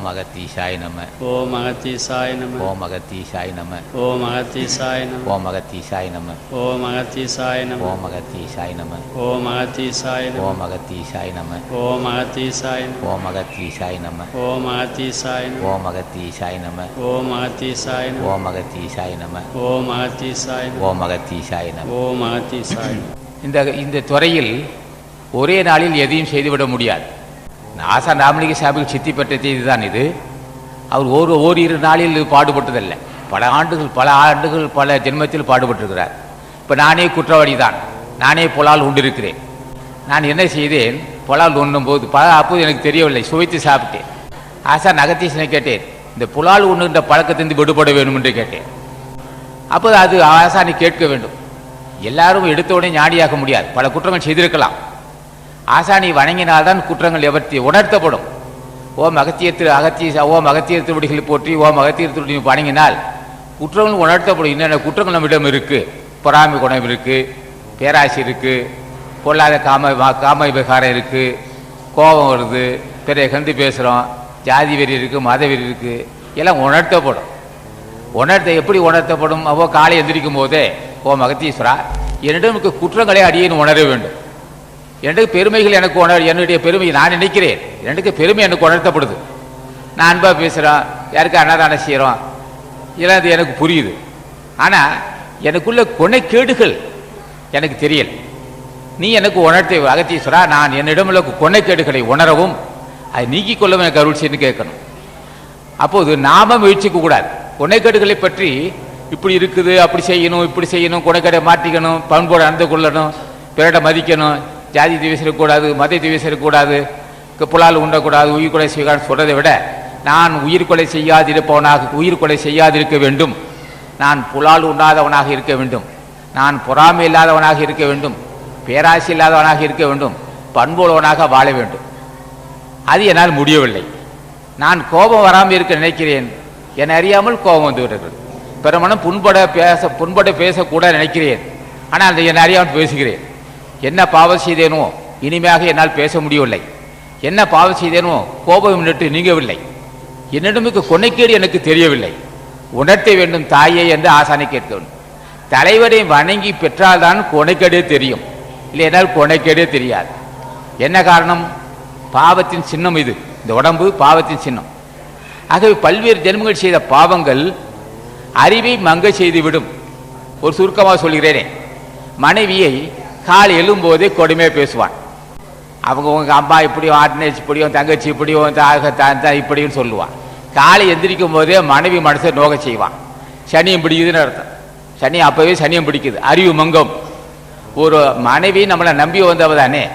ஓம் அகத்தீஷாய் நம ஓம் அகத்தீசாய் நம ஓம் அகத்தீஷாய் நம ஓம் அகத்தீசாய் நம ஓம் அகத்தீஷாய் நம ஓம் அகத்தீசாய் நம ஓம் அகத்தீஷாய் நம ஓம் அகத்தீசாய் நம ஓம் அகத்தீசாய் நம ஓம் அகத்தீசாய் ஓம் அகத்தீசாய் நம ஓம் அகத்தீசாய் ஓம் அகத்தீசாய் நம ஓம் அகத்தீசாய் ஓம் அகத்தீசாய் நம ஓம் அகத்தீசாய் ஓம் அகத்தீசாய் நம ஓம் அகத்தீசாய் இந்த இந்த துறையில் ஒரே நாளில் எதையும் செய்துவிட முடியாது ஆசா ராமலிங்க சாபிக்கு சித்தி பெற்ற செய்தி தான் இது. அவர் ஒரு ஓரிரு நாளில் பாடுபட்டதல்ல. பல ஆண்டுகள் பல ஆண்டுகள் பல ஜென்மத்தில் பாடுபட்டிருக்கிறார். இப்போ நானே குற்றவாளி தான் நானே புலால் உண்டிருக்கிறேன். நான் என்ன செய்தேன்? புலால் உண்ணும் போது பல அப்போது எனக்கு தெரியவில்லை. சுவைத்து சாப்பிட்டேன். ஆசா நகத்தீசனை கேட்டேன். இந்த புலால் உண்ணுகின்ற பழக்கத்திலிருந்து விடுபட வேண்டும் என்று கேட்டேன். அப்போது அது ஆசானை கேட்க வேண்டும். எல்லாரும் எடுத்த உடனே ஞானியாக முடியாது. பல குற்றங்கள் செய்திருக்கலாம். ஆசானி வணங்கினால்தான் குற்றங்கள் எவர்த்தி உணர்த்தப்படும். ஓம் அகத்தியத்தில் அகத்திய ஓம் அகத்தியர் திருவடிகளை போற்றி ஓம் அகத்தியர் திருவடி வணங்கினால் குற்றங்கள் உணர்த்தப்படும். என்னென்ன குற்றங்கள் நம்மிடம் இருக்குது பொறாமை குணம் இருக்குது பேராசி இருக்குது பொல்லாத காம காம விகாரம் இருக்குது கோபம் வருது பிற கந்து பேசுகிறோம் ஜாதி வெறி இருக்குது மத வெறி இருக்குது எல்லாம் உணர்த்தப்படும். உணர்த்த எப்படி உணர்த்தப்படும்? அவ்வளோ காலை எந்திரிக்கும் போதே ஓ அகத்தீஸ்வரா என்னிடம் குற்றங்களை அடியேன்னு உணர வேண்டும். எனக்கு பெருமைகள் எனக்கு உணர் என்னுடைய பெருமை நான் நினைக்கிறேன். எனக்கு பெருமை எனக்கு உணர்த்தப்படுது. நான் அன்பாக பேசுகிறோம் யாருக்கு அன்னதானம் செய்கிறோம் இதெல்லாம் அது எனக்கு புரியுது. ஆனால் எனக்குள்ள கொனைக்கேடுகள் எனக்கு தெரியல. நீ எனக்கு உணர்த்தி அகத்தீஸ்வரா நான் என்னிடம் உள்ள கொனைக்கேடுகளை உணரவும் அதை நீக்கிக் கொள்ளவும் எனக்கு அருள் செய்யணும் கேட்கணும். அப்போது நாம முயற்சிக்க கூடாது. கொனைக்கேடுகளை பற்றி இப்படி இருக்குது அப்படி செய்யணும் இப்படி செய்யணும் குணைக்கேடை மாற்றிக்கணும் பண்போடு நடந்து கொள்ளணும் பிறட மதிக்கணும் ஜாதி திவசிடக்கூடாது மத திவசிடக்கூடாது புலால் உண்டக்கூடாது உயிர் கொலை செய்யக்கூடாது சொல்றதை விட நான் உயிர் கொலை செய்யாதிருப்பவனாக உயிர் கொலை செய்யாதிருக்க வேண்டும். நான் புலால் உண்ணாதவனாக இருக்க வேண்டும். நான் பொறாமை இல்லாதவனாக இருக்க வேண்டும். பேராசை இல்லாதவனாக இருக்க வேண்டும். பண்புள்ளவனாக வாழ வேண்டும். அது என்னால் முடியவில்லை. நான் கோபம் வராமல் இருக்க நினைக்கிறேன். என்னை அறியாமல் கோபம் வந்து விடுகிறது. பெருமனும் புண்பட பேச புண்பட பேசக்கூட நினைக்கிறேன். ஆனால் அதை என்னை அறியாமல் பேசுகிறேன். என்ன பாவம் செய்தேனோ இனிமையாக என்னால் பேச முடியவில்லை. என்ன பாவம் செய்தேனோ கோபம் நின்று நீங்கவில்லை. என்னிடமுக்கு கொனைக்கேடு எனக்கு தெரியவில்லை. உணர்த்த வேண்டும் தாயே என்று ஆசானை கேட்க வேண்டும் தலைவரை வணங்கி பெற்றால்தான் கொனைக்கேடே தெரியும். இல்லை என்னால் கொனைக்கேடே தெரியாது. என்ன காரணம்? பாவத்தின் சின்னம் இது. இந்த உடம்பு பாவத்தின் சின்னம். ஆகவே பல்வேறு ஜென்மங்கள் செய்த பாவங்கள் அறிவை மங்க செய்துவிடும். ஒரு சுருக்கமாக சொல்கிறேனே. மனைவியை கால் எழும்போதே கொடுமையாக பேசுவான். அவங்க உங்கள் அம்மா இப்படியும் ஆட்னேஜ் இப்படியும் தங்கச்சி இப்படியும் தான் இப்படியும் சொல்லுவான். காலை எந்திரிக்கும் போதே மனைவி மனசை நோக செய்வான். சனியும் பிடிக்குதுன்னு அர்த்தம். சனி அப்போவே சனியம் பிடிக்குது. அறிவு மங்கம். ஒரு மனைவி நம்மளை நம்பி வந்தவ தானே.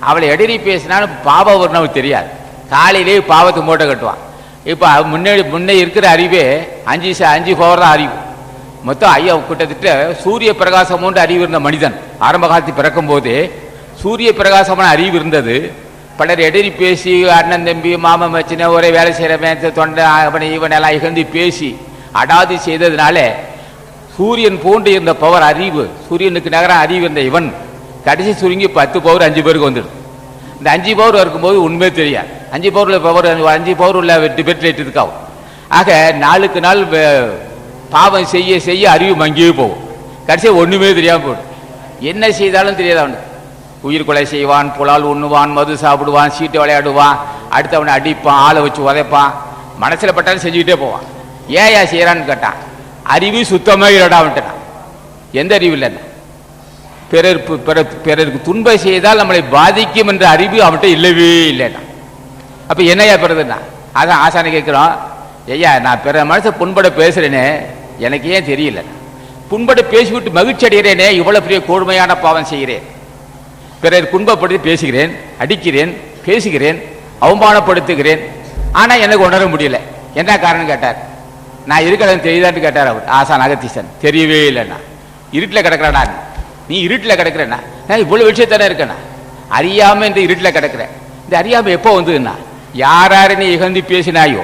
அவளை எடறி பேசினாலும் பாவம் ஒரு நமக்கு தெரியாது. காலையிலேயே பாவத்தை மூட்டை கட்டுவான். இப்போ முன்னாடி முன்னே இருக்கிற அறிவே அஞ்சு ச- அஞ்சு பவர் தான் அறிவு. மொத்தம் ஐயா கிட்டத்தட்ட சூரிய பிரகாசமோன்ற அறிவு இருந்த மனிதன். ஆரம்ப காலத்தில் பிறக்கும் போதே சூரிய பிரகாசமான அறிவு இருந்தது. பலர் எடறி பேசி அண்ணன் தம்பி மாமன் வச்சுனே ஒரே வேலை செய்கிறவன் தொண்டை அவனை இவன் எல்லாம் இகழ்ந்து பேசி அடாது செய்ததுனால சூரியன் போன்று இருந்த பவர் அறிவு சூரியனுக்கு நகர அறிவு இருந்த இவன் கடைசி சுருங்கி பத்து பவர் அஞ்சு பேருக்கு வந்துடும். இந்த அஞ்சு பவர் இருக்கும்போது உண்மையே தெரியாது. அஞ்சு பவரில் பவர் அஞ்சு பவர் உள்ள டிபேட் ரேட் இருக்காவும் ஆக நாளுக்கு நாள் பாவம் செய்ய செய்ய அறிவு மங்கியே போகும். கடைசியாக ஒன்றுமே தெரியாமல் போடும் என்ன செய்தாலும் தெரியாது அவனுக்கு. உயிர் கொலை செய்வான் புலால் உண்ணுவான் மது சாப்பிடுவான் சீட்டு விளையாடுவான் அடுத்தவனை அடிப்பான் ஆளை வச்சு உதைப்பான் மனசில் பட்டாலும் செஞ்சுக்கிட்டே போவான். ஏன் ஏன் செய்கிறான்னு கேட்டான் அறிவு சுத்தமாக இல்லடா அவன்ட்டான் எந்த அறிவு இல்லைன்னா பிறர் பிற- பிறருக்கு துன்பம் செய்தால் நம்மளை பாதிக்கும் என்ற அறிவு அவன்கிட்ட இல்லவே இல்லைன்னா அப்போ என்னையா பிறதுன்னா அதான் ஆசானை கேட்குறோம் ஐயா நான் பிற மனசை புண்பட பேசுகிறேனே எனக்கு ஏன் தெரியலண்ணா புண்பட பேசிவிட்டு மகிழ்ச்சி அடைகிறேனே இவ்வளோ பெரிய கோடுமையான பாவம் செய்கிறேன். பிறர் குன்பப்படுத்தி பேசுகிறேன் அடிக்கிறேன் பேசுகிறேன் அவமானப்படுத்துகிறேன். ஆனால் எனக்கு உணர முடியல. என்ன காரணம் கேட்டார். நான் இருக்கிறேன் தெரியுதான்னு கேட்டார் அவர். ஆசான் அகத்தீசன். தெரியவே இல்லைண்ணா. இருட்டில் கிடக்கிறேண்ணா நீ. இருட்டில் கிடக்கிறேண்ணா. நான் இவ்வளோ விஷயத்தானே இருக்கேண்ணா. அறியாமல் இந்த இருட்டில் கிடக்கிறேன். இந்த அறியாமல் எப்போ வந்ததுண்ணா? யார் யாருன்னு நீ இகழ்ந்து பேசினாயோ?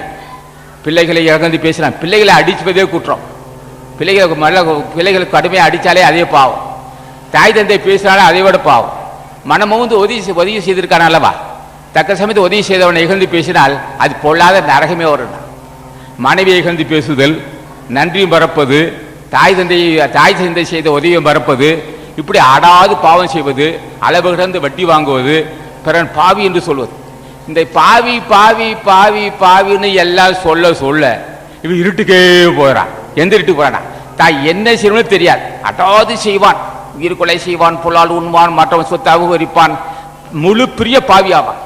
பிள்ளைகளை இகழ்ந்து பேசினா பிள்ளைகளை அடிச்சுப்பதே குற்றம். பிள்ளைகளுக்கு மல்ல பிள்ளைகளுக்கு கடுமையாக அடித்தாலே அதே பாவம். தாய் தந்தை பேசினாலும் அதை விட பாவம். மனமும் வந்து உதவி செய்- உதவி செய்திருக்கான அல்லவா? தக்க சமயத்து உதவி செய்தவனை இகழ்ந்து பேசினால் அது பொல்லாத நரகமே வரும் மனைவியை இகழ்ந்து பேசுதல் நன்றியும் மறப்பது தாய் தந்தை தாய் தந்தை செய்த உதவியை மறப்பது இப்படி அடாது பாவம் செய்வது அளவு கிடந்து வட்டி வாங்குவது பிறன் பாவி என்று சொல்வது. இந்த பாவி பாவி பாவி பாவின்னு எல்லாம் சொல்ல சொல்ல இவன் இருட்டுக்கே போகிறான் எந்திரிட்டு இருட்டுக்கு தான் என்ன செய்யணும்னு தெரியாது. அதாவது செய்வான். உயிர் கொலை செய்வான் புலால் உண்பான் மற்றவன் சொத்தாக வரிப்பான் முழு பிரிய பாவி ஆவான்.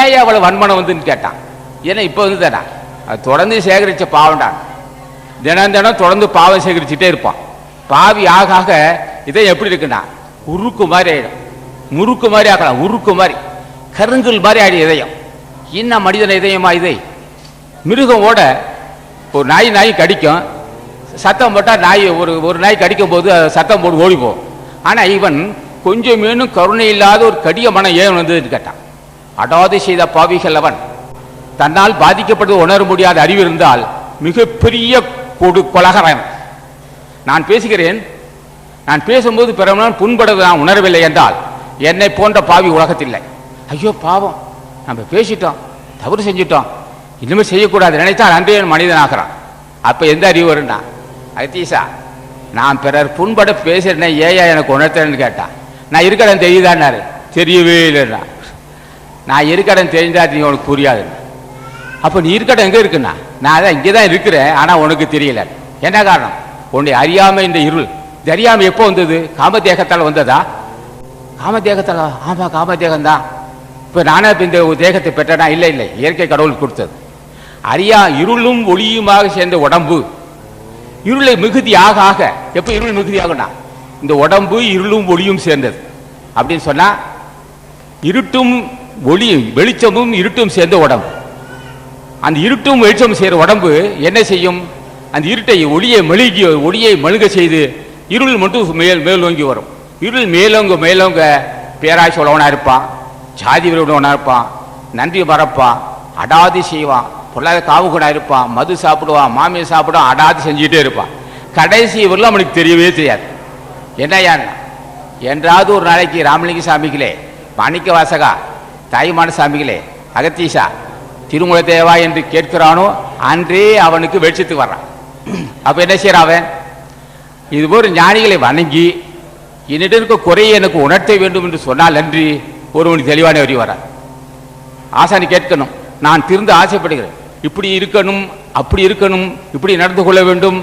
ஏன் அவளை வன்மனம் வந்துன்னு கேட்டான்? ஏன்னா இப்போ வந்து தானா அது தொடர்ந்து சேகரித்த பாவம்டான் தினம் தினம் தொடர்ந்து பாவம் சேகரிச்சுட்டே இருப்பான். பாவி ஆக ஆக இதை எப்படி இருக்குன்னா உருக்கு மாதிரி ஆயிடும். முறுக்கு மாதிரி ஆகலாம் உருக்கு மாதிரி. கருங்கல் மாதிரி ஆடி இதயம். என்ன மனிதன் இதயமா இதை? மிருகம் ஓட ஒரு நாய் நாய் கடிக்கும். சத்தம் போட்டால் நாய் ஒரு ஒரு நாய் கடிக்கும் போது சத்தம் போட்டு ஓடிப்போம். ஆனால் இவன் கொஞ்சம் மீனும் கருணை இல்லாத ஒரு கடிய மனம் ஏன் வந்ததுன்னு கேட்டான். அடாது செய்த பாவிகள் அவன். தன்னால் பாதிக்கப்படுவது உணர முடியாத அறிவு இருந்தால் மிகப்பெரிய கொடு கொலகரன். நான் பேசுகிறேன். நான் பேசும்போது பிறவனால் புண்படுவது நான் உணரவில்லை என்றால் என்னை போன்ற பாவி உலகத்தில்லை. ஐயோ பாவம். நம்ம பேசிட்டோம் தவறு செஞ்சிட்டோம். இனிமேல் செய்யக்கூடாது நினைத்தால் அன்றே மனிதனாகிறான். அப்போ எந்த அறிவு வரும்னா அத்தீசா நான் பிறர் புண்பட பேசுறேன் ஏயா எனக்கு உணர்த்தேன்னு கேட்டான். நான் இருக்கடன் தெரியுதான்னாரு. தெரியவே இல்லைன்னா. நான் இருக்கடன் தெரிஞ்சா நீ உனக்கு புரியாது. அப்போ நீ இருக்கடம் எங்கே இருக்குண்ணா நான் அதான் இங்கே தான் இருக்கிறேன் ஆனால் உனக்கு தெரியல. என்ன காரணம்? உன்னை அறியாமல் இந்த இருள். தெரியாமல் எப்போ வந்தது? காமதேகத்தால் வந்ததா? காமதேகத்தால்? ஆமாம் காமதேகம்தான். இப்போ நானே இப்போ இந்த தேகத்தை பெற்றனா? இல்லை இல்லை. இயற்கை கடவுள் கொடுத்தது. அறியா இருளும் ஒளியுமாக சேர்ந்த உடம்பு. இருளை மிகுதி ஆக. ஆக எப்போ இருள் மிகுதி ஆகும்னா இந்த உடம்பு இருளும் ஒளியும் சேர்ந்தது. அப்படின்னு சொன்னால் இருட்டும் ஒளி வெளிச்சமும் இருட்டும் சேர்ந்த உடம்பு. அந்த இருட்டும் வெளிச்சமும் செய்கிற உடம்பு என்ன செய்யும்? அந்த இருட்டை ஒளியை மெழுகி ஒளியை மழுக செய்து இருள் மட்டும் மேல் மேலோங்கி வரும். இருள் மேலோங்க மேலோங்க பேராசி உள்ளவனா இருப்பான் ஜாதி உள்ளவனாக இருப்பான் நன்றி மறப்பான் அடாதி செய்வான். பொல்லாத கூட இருப்பான் மது சாப்பிடுவான் மாமியை சாப்பிடுவான் அடாது செஞ்சுக்கிட்டே இருப்பான் கடைசி இவரில் அவனுக்கு தெரியவே தெரியாது. என்னையா என்றாவது ஒரு நாளைக்கு ராமலிங்க சாமிகளே மாணிக்க வாசகா தாய்மான சாமிகளே அகத்தீஷா திருமுல தேவா என்று கேட்கிறானோ அன்றே அவனுக்கு வெளிச்சத்துக்கு வர்றான். அப்போ என்ன செய்கிறான் அவன்? இதுபோல் ஞானிகளை வணங்கி என்னிடம் இருக்க குறையை எனக்கு உணர்த்த வேண்டும் என்று சொன்னால் அன்றி ஒருவனுக்கு தெளிவான வரி வரான். ஆசானி கேட்கணும் நான் திருந்து ஆசைப்படுகிறேன். இப்படி இருக்கணும் அப்படி இருக்கணும் இப்படி நடந்து கொள்ள வேண்டும்.